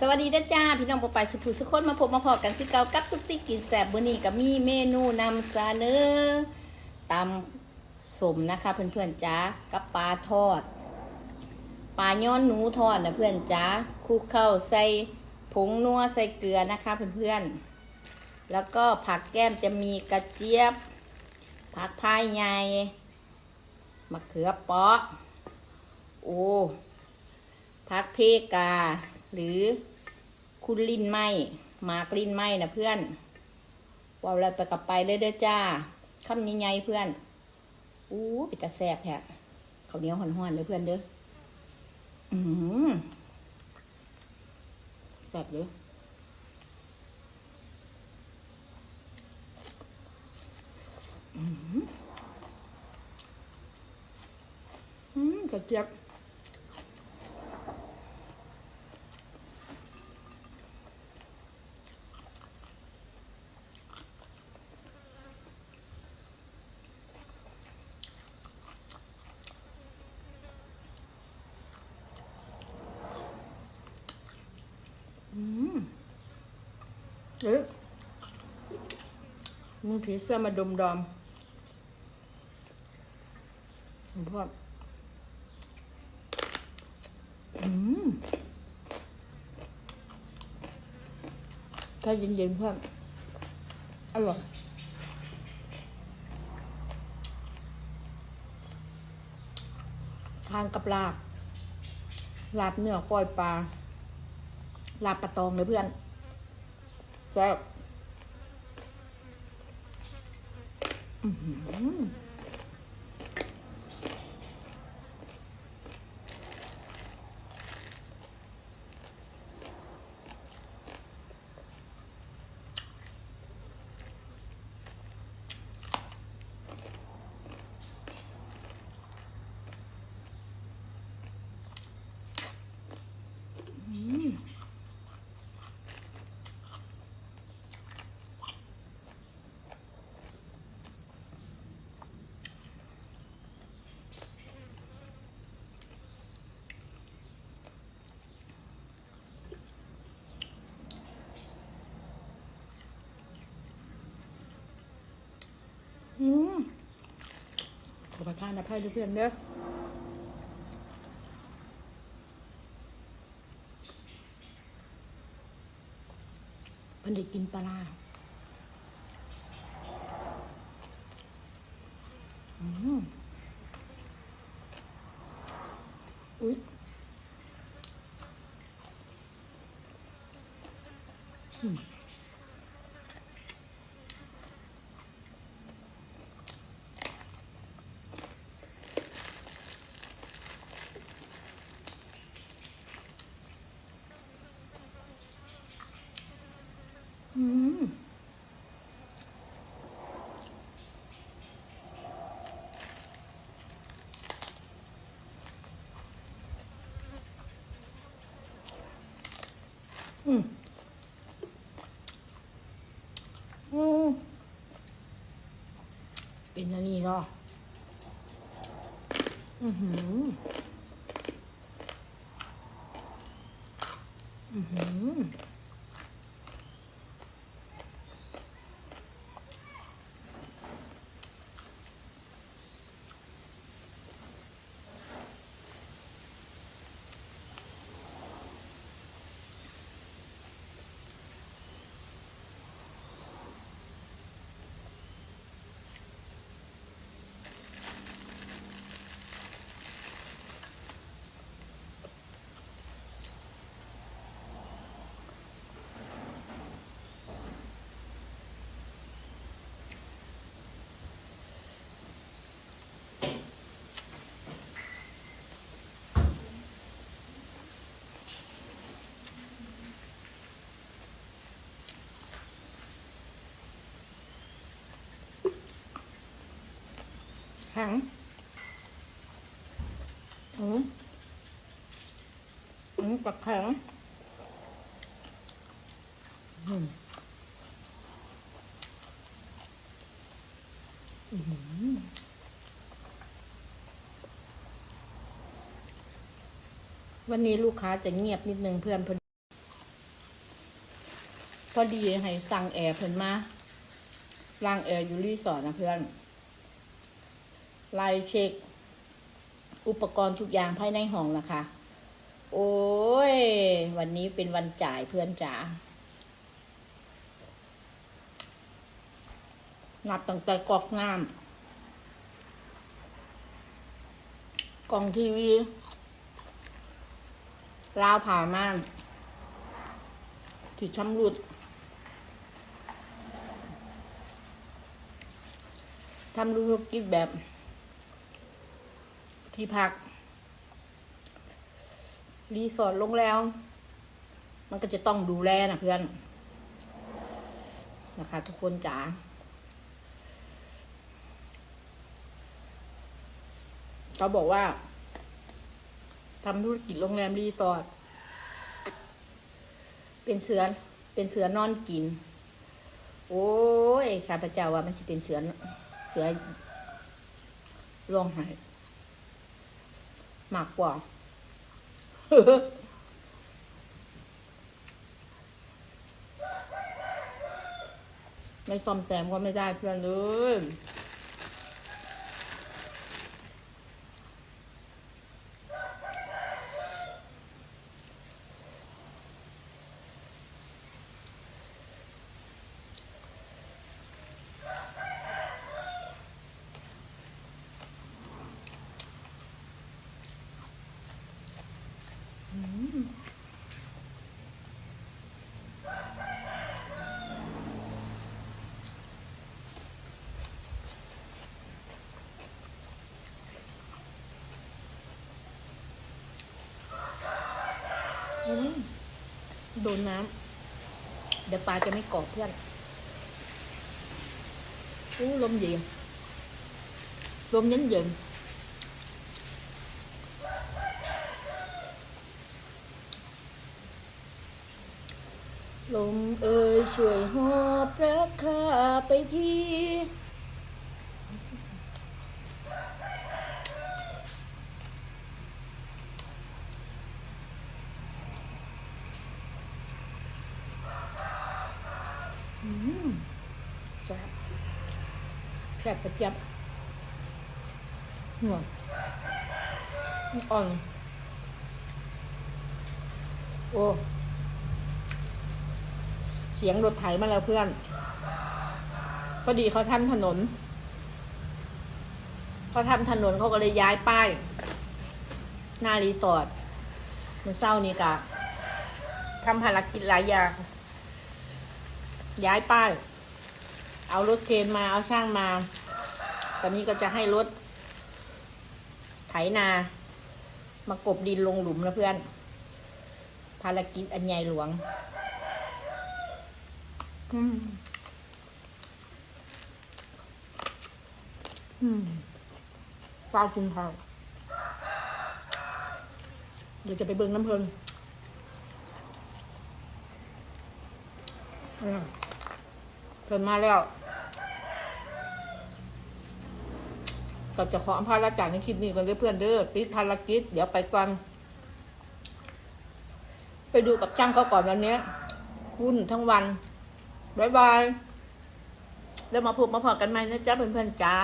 สวัสดีนจ้าพี่น้องปอไปสุภูสุคนมาพบมาพอกันคือเกากับตุ๊กติ๊กกินแสบมื้อนี้ก็มีเมนูนำเสนอตำสมนะคะเพื่อนๆจ้ากับปลาทอดปลาย้อนหนูทอดนะเพื่อนจ้าคลุกเข้าใส่ผงนัวใส่เกลือนะคะเพื่อนๆแล้วก็ผักแก้มจะมีกระเจี๊ยบ ผักพายใหญ่มะเขือเปาะโอ้ผักเพกา หรือคุณลิ้นไหมหมากลิ้นไหมนะเพื่อนว่าอะไรไปกับไปเลยเด้อจ้าคำใหญ่ๆเพื่อนอู้ปิดตาแสบแท้ข้าเนี้ยห่อนๆเลยเพื่อนเด้ออืมแสบเด้ออืมอืมกระเจี๊ยบ เอ๊ะมึงผีเสื้อมาดมดอมผมพ่ออืมถ้าเย็นๆเพื่อนอร่อยทานกับลาบ ลาบเนื้อก้อยปลา ลาบปลาตองเลยเพื่อน แซ่บ ขอประทานอภัยด้วยเพื่อนเด้อเพิ่นได้กินปลาอืมอุ๊ยอืม อืม อืมอืมเป็นอย่างนี้เนาะอือหืออือหือ ข็งอืมอืมปักแข็งอืมอื้อหือวันนี้ลูกค้าจะเงียบนิดนึงเพื่อนเพื่อนพอดีให้สั่งแอร์เพิ่นมาล้างแอร์อยู่รีสอร์ทนะเพื่อน ไล่เช็ค อุปกรณ์ทุกอย่างภายในห้องนะคะ โอ้ย วันนี้เป็นวันจ่ายเพื่อนจ๋านับตั้งแต่กรอกน้ำกล่องทีวีราวผ่าม่านที่ชำรุดทำธุรกิจแบบ ที่พัก รีสอร์ทโรงแรมมันก็จะต้องดูแลนะเพื่อน นะคะ ทุกคนจ๋าเขาบอกว่าทำธุรกิจโรงแรมรีสอร์ทเป็นเสือเป็นเสือนอนกิน โอ้ยข้าพเจ้าว่ามันจะเป็นเสือเสือร้องไห้ มากกว่า ไม่ซ่อมแซมก็ไม่ได้เพื่อนเลย โดนน้ำ เดี๋ยวปลาจะไม่กรอบเพื่อนอู้ลมเย็น ลมเย็นเย็น ลมเอ่ยช่วยหอบรักข้าไปทีแซ่บแซ่บกระเจี๊ยบหัวอ่อน โอ้ เสียงรถไถมาแล้วเพื่อนพอดีเขาทำถนนเขาทำถนนเขาก็เลยย้ายป้ายหน้ารีสอร์ทมันเศร้านี่กะทำภารกิจหลายอย่าง ย้ายป้าย เอารถเคนมาเอาช่างมา ตอนนี้ก็จะให้รถ ไถนา มากบดินลงหลุมนะเพื่อน ภารกิจอันใหญ่หลวง อืม อืมฟ้าวคุณพาวเดี๋ยวจะไปเบิ่งน้ำเพลินอืมเพิ่นมาแล้วก็จะขออภัยละจากในคลิปนี้กันเด้อเพื่อนเด้อติดภารกิจ เดี๋ยวไปก่อนไปดูกับจ้างเขาก่อนวันนี้วุ่นทั้งวัน บ๊ายบาย แล้วมาพบมาพอกันใหม่นะจ๊ะเพื่อนๆจ้า